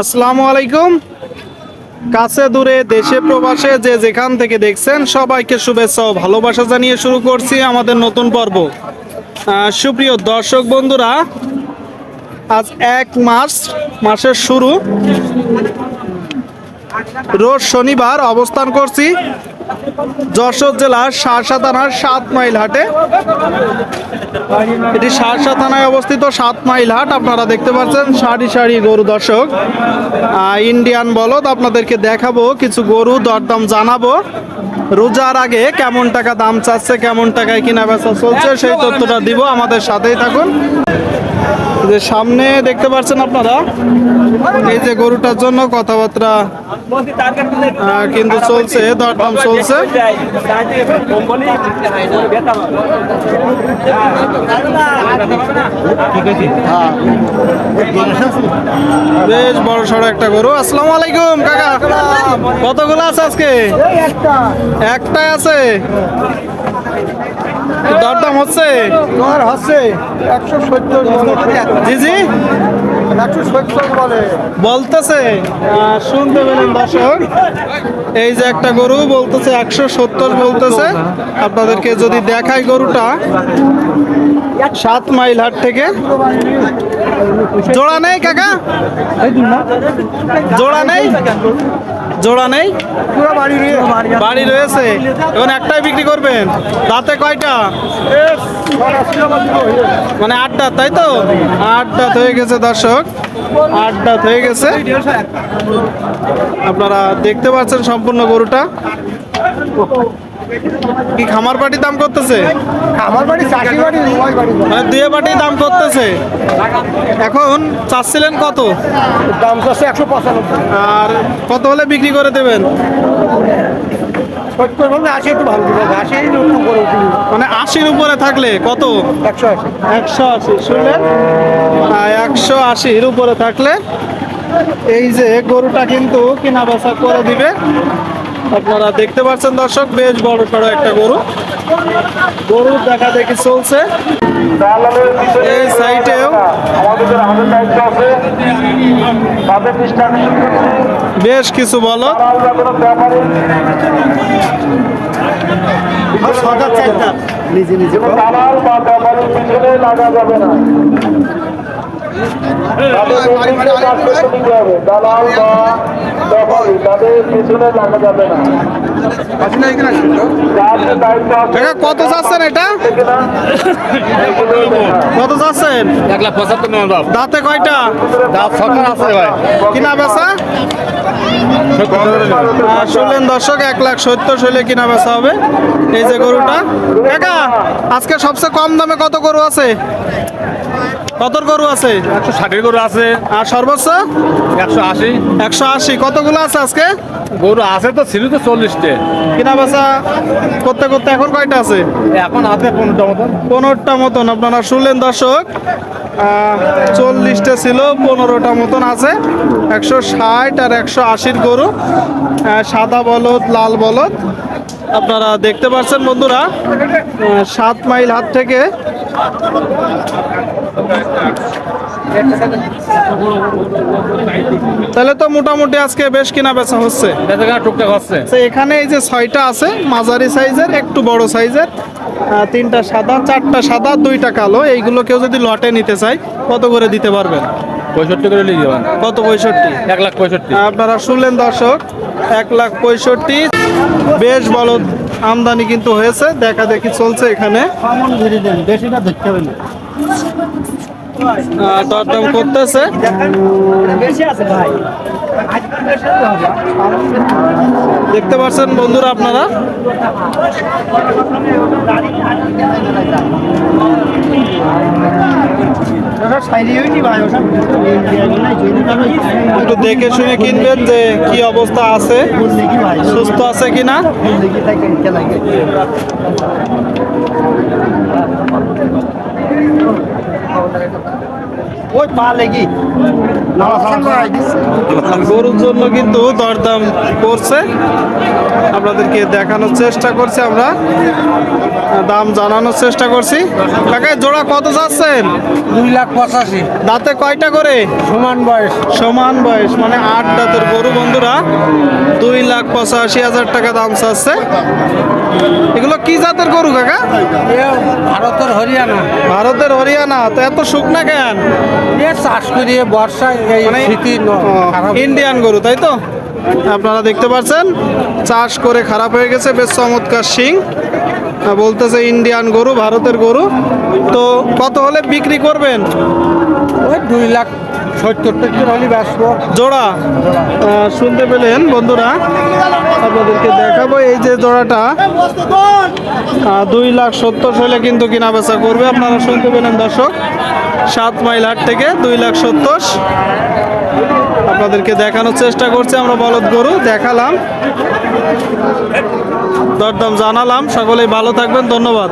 আসসালামু আলাইকুম। কাছে দূরে, দেশে প্রবাসে যে যেখান থেকে দেখছেন, সবাইকে শুভেচ্ছা ও ভালোবাসা জানিয়ে শুরু করছি আমাদের নতুন পর্ব। সুপ্রিয় দর্শক বন্ধুরা, আজ এক মাস মাসের শুরু। রোজ শনিবার অবস্থান করছি। যশোর জেলার সারসা থানার সাত মাইল হাটে। এটি সারসা থানায় অবস্থিত সাত মাইল হাট, আপনারা দেখতে পাচ্ছেন, সারি সারি গরু দর্শক। ইন্ডিয়ান বলদ, আপনাদেরকে দেখাবো, কিছু গরু দরদাম জানাব। রোজার আগে কেমন টাকা দাম চাচ্ছে, কেমন টাকায় কিনা বেচা চলছে, সেই তথ্যটা দিব, আমাদের সাথেই থাকুন। যে সামনে দেখতে পাচ্ছেন আপনারা, এই যে গরুটার জন্য কথাবার্তা কিন্তু চলছে দরদাম চলছে। বেশ বড় সড়ো একটা গরু। আসসালামু আলাইকুম কাকা। কতগুলো আছে আজকে? একটাই আছে। দরদাম হচ্ছে? তোমার হচ্ছে একশো সত্তর জি জি। বলতেছে শুনতে পেলেন দর্শক। এই যে একটা গরু বলতেছে একশো সত্তর বলতেছে। আপনাদেরকে যদি দেখাই গরুটা সাত মাইল হাট থেকে। জোড়া নেই কাকা? জোড়া নেই? জোড়া নেই? বাড়ি রয়েছে। এখন একটাই বিক্রি করবেন। তাতে কয়টা? মানে আটটা তাই তো? আটটা হয়ে গেছে দর্শক। আটটা হয়ে গেছে। আপনারা দেখতে পাচ্ছেন সম্পূর্ণ গরুটা। কি খামার পাটি দাম করতেছে? আমার বাড়ি চাষি বাড়ি মানে দুয়ে পাটি দাম করতেছে। এখন চাচ্ছিলেন কত? দাম চাচ্ছে একশো পঁচানব্বই। আর কত হলে বিক্রি করে দেবেন? সত্তর আশি একটু ভালো দিবে আশি একটু মানে আশির উপরে থাকলে কত? একশো আশি। একশো আশি শুনলেন? একশো আশির উপরে থাকলে এই যে গরুটা কিন্তু কিনা বেচা করে দিবে। আপনারা দেখতে পাচ্ছেন দর্শক বেশ বড় সড়ো একটা গরু। গরু দেখা দেখি চলছে। এই সাইটেও বেশ কিছু বলো। নিজে নিজে দালাল বা ব্যাপারের পিছনে লাগা যাবে না। কত চাচ্ছেন এটা। কত চাচ্ছেন এক লাখ পঁচাত্তর দাঁতে কয়টা? দাঁত সরকার আছে ভাই। কিনা বেচা? শুনলেন দর্শক এক লাখ সত্তর হলে কিনা বেচা হবে? এই যে গরুটা। কাকা আজকে সবচেয়ে কম দামে কত গরু আছে? কত গরু আছে? একশো ষাটের গরু আছে। আর সর্বোচ্চ? একশো আশি। একশো আশি। কতগুলো আছে আজকে? গরু আছে তো ছিল তো চল্লিশটে। কিনা বেচা করতে করতে এখন কয়টা আছে? এখন আছে পনেরোটা মতন। পনেরোটা মতন। আপনারা শুনলেন দর্শক চল্লিশটা ছিল পনেরোটা মতন আছে। একশো ষাট আর একশো আশির গরু সাদা বলদ লাল বলদ। আপনারা দেখতে পাচ্ছেন বন্ধুরা সাত মাইল হাত থেকে তাহলে তো মোটামুটি আজকে বেশ কিনা বেচা হচ্ছে। টুকটাক হচ্ছে। তো এখানে এই যে ছয়টা আছে মাঝারি সাইজের একটু বড় সাইজের তিনটা সাদা চারটা সাদা দুইটা কালো এইগুলো কেউ যদি লটে নিতে চায় কত করে দিতে পারবেন? পঁয়ষট্টি করে নিয়ে যাবেন কত পঁয়ষট্টি? এক লাখ পঁয়ষট্টি। আপনারা শুনলেন দর্শক এক লাখ পঁয়ষট্টি। বেশ বড় আমদানি কিন্তু হয়েছে দেখা দেখি চলছে এখানে। বেশিটা দেখতে হবে না। আহ, দরদাম করতেছে। দেখতে পাচ্ছেন বন্ধুরা আপনারা। একটু দেখে শুনে কিনবেন যে কি অবস্থা আছে, সুস্থ আছে কিনা। ওই পা লেগি গরুর জন্য কিন্তু দরদাম করছে। আপনাদেরকে দেখানোর চেষ্টা করছি আমরা। দাম জানানোর চেষ্টা করছি। কাকা জোড়া কত যাচ্ছেন? দুই লাখ পঁচাশি। দাঁতে কয়টা করে? সমান বয়স। সমান বয়স মানে আট দাঁতের গরু বন্ধুরা। দুই লাখ পঁচাশি হাজার টাকা দাম চাচ্ছে। এগুলো কি জাতের গরু কাকা? ভারতের হরিয়ানা। ভারতের হরিয়ানা। তো এত শুকনা কেন? এ চাষ করিয়ে বর্ষায় মানে ইন্ডিয়ান গরু তাই তো? আপনারা দেখতে পাচ্ছেন চাষ করে খারাপ হয়ে গেছে বেশ চমৎকার শিং। আহ, বলতেছে ইন্ডিয়ান গরু ভারতের গরু। তো কত হলে বিক্রি করবেন? ওই দুই লাখ সত্তর জোড়া? শুনতে পেলেন বন্ধুরা আপনাদেরকে দেখাবো। এই যে জোড়াটা দুই লাখ সত্তর হলে কিন্তু কিনা বেচা করবে। আপনারা শুনতে পেলেন দর্শক। সাত মাইল হাট থেকে দুই লাখ সত্তর। আপনাদেরকে দেখানোর চেষ্টা করছি, আমরা বলদ গরু দেখালাম। দরদাম জানালাম, সকলেই ভালো থাকবেন, ধন্যবাদ।